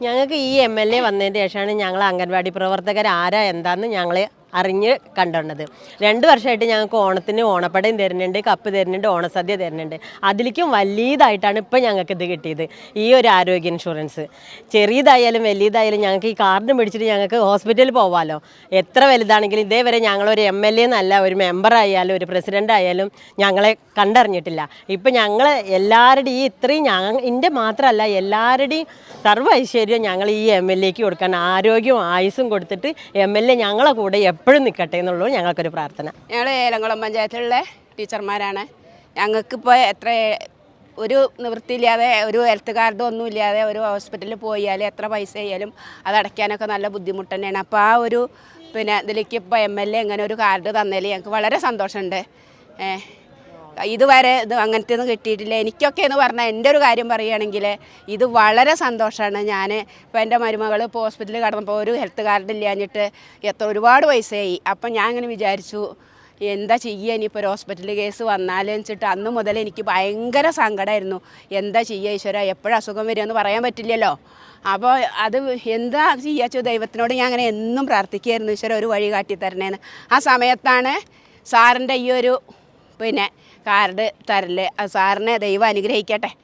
ഞങ്ങൾക്ക് ഈ M L A വന്നതിന് ശേഷമാണ് ഞങ്ങൾ അംഗൻവാടി പ്രവർത്തകർ ആരാ എന്താന്ന് ഞങ്ങൾ അറിഞ്ഞ് കണ്ടുള്ളത് രണ്ട് വർഷമായിട്ട് ഞങ്ങൾക്ക് ഓണത്തിന് ഓണപ്പടയും തരുന്നുണ്ട് കപ്പ് തരുന്നുണ്ട് ഓണസദ്യ തരുന്നുണ്ട്. അതിലേക്കും വലിയതായിട്ടാണ് ഇപ്പം ഞങ്ങൾക്ക് ഇത് കിട്ടിയത്. ഈ ഒരു ആരോഗ്യ ഇൻഷുറൻസ്. ചെറിയതായാലും വലിയതായാലും ഞങ്ങൾക്ക് ഈ കാർഡ് മേടിച്ചിട്ട് ഞങ്ങൾക്ക് ഹോസ്പിറ്റലിൽ പോവാമല്ലോ എത്ര വലുതാണെങ്കിലും ഇതേവരെ ഞങ്ങളൊരു എം എൽ എ എന്നല്ല ഒരു മെമ്പറായാലും ഒരു പ്രസിഡന്റ് ആയാലും ഞങ്ങളെ കണ്ടറിഞ്ഞിട്ടില്ല. ഇപ്പം ഞങ്ങൾ എല്ലാവരുടെയും ഈ ഇത്രയും ഞങ്ങൾ എന്റെ മാത്രമല്ല എല്ലാവരുടെയും സർവ ഐശ്വര്യം ഞങ്ങൾ ഈ എം എൽ എക്ക് കൊടുക്കാൻ ആരോഗ്യവും ആയുസ്സും കൊടുത്തിട്ട് എം എൽ എ ഞങ്ങളെ കൂടെ എപ്പോഴും നിൽക്കട്ടെ എന്നുള്ളൂ ഞങ്ങൾക്കൊരു പ്രാർത്ഥന. ഞങ്ങൾ ഏലംകുളം പഞ്ചായത്തിലുള്ള ടീച്ചർമാരാണ്. ഞങ്ങൾക്കിപ്പോൾ എത്ര ഒരു നിവൃത്തിയില്ലാതെ ഒരു ഹെൽത്ത് കാർഡും ഒന്നും ഇല്ലാതെ ഒരു ഹോസ്പിറ്റലിൽ പോയാൽ എത്ര പൈസ ആയാലും അത് അടയ്ക്കാനൊക്കെ നല്ല ബുദ്ധിമുട്ട് തന്നെയാണ്. അപ്പോൾ ആ ഒരു പിന്നെ ഇതിലേക്ക് ഇപ്പോൾ എം എൽ എ ഇങ്ങനെ ഒരു കാർഡ് തന്നതിൽ ഞങ്ങൾക്ക് വളരെ സന്തോഷമുണ്ട് ഇതുവരെ ഇത് അങ്ങനത്തെ ഒന്നും കിട്ടിയിട്ടില്ല. എനിക്കൊക്കെ എന്ന് പറഞ്ഞാൽ എന്റെ ഒരു കാര്യം പറയുകയാണെങ്കിൽ ഇത് വളരെ സന്തോഷമാണ് ഞാൻ ഇപ്പോൾ എന്റെ മരുമകൾ ഇപ്പോൾ ഹോസ്പിറ്റലിൽ കടന്നപ്പോൾ ഒരു ഹെൽത്ത് കാർഡ് ഇല്ലാഞ്ഞിട്ട് എത്ര ഒരുപാട് പൈസയായി. അപ്പം ഞാൻ അങ്ങനെ വിചാരിച്ചു എന്താ ചെയ്യുക ഇനിയിപ്പോൾ ഒരു ഹോസ്പിറ്റൽ കേസ് വന്നാലും വെച്ചിട്ട് അന്ന് മുതൽ എനിക്ക് ഭയങ്കര സങ്കടമായിരുന്നു എന്താ ചെയ്യുക ഈശ്വര എപ്പോഴും അസുഖം വരുമെന്ന് പറയാൻ പറ്റില്ലല്ലോ. അപ്പോൾ അത് എന്താ ചെയ്യാച്ചോ ദൈവത്തിനോട് ഞാൻ അങ്ങനെ എന്നും പ്രാർത്ഥിക്കുകയായിരുന്നു. ഈശ്വര ഒരു വഴി കാട്ടി തരണേന്ന് ആ സമയത്താണ് സാറിന്റെ ഈ ഒരു പിന്നെ കാർഡ് തരൽ. സാറിനെ ദൈവം അനുഗ്രഹിക്കട്ടെ.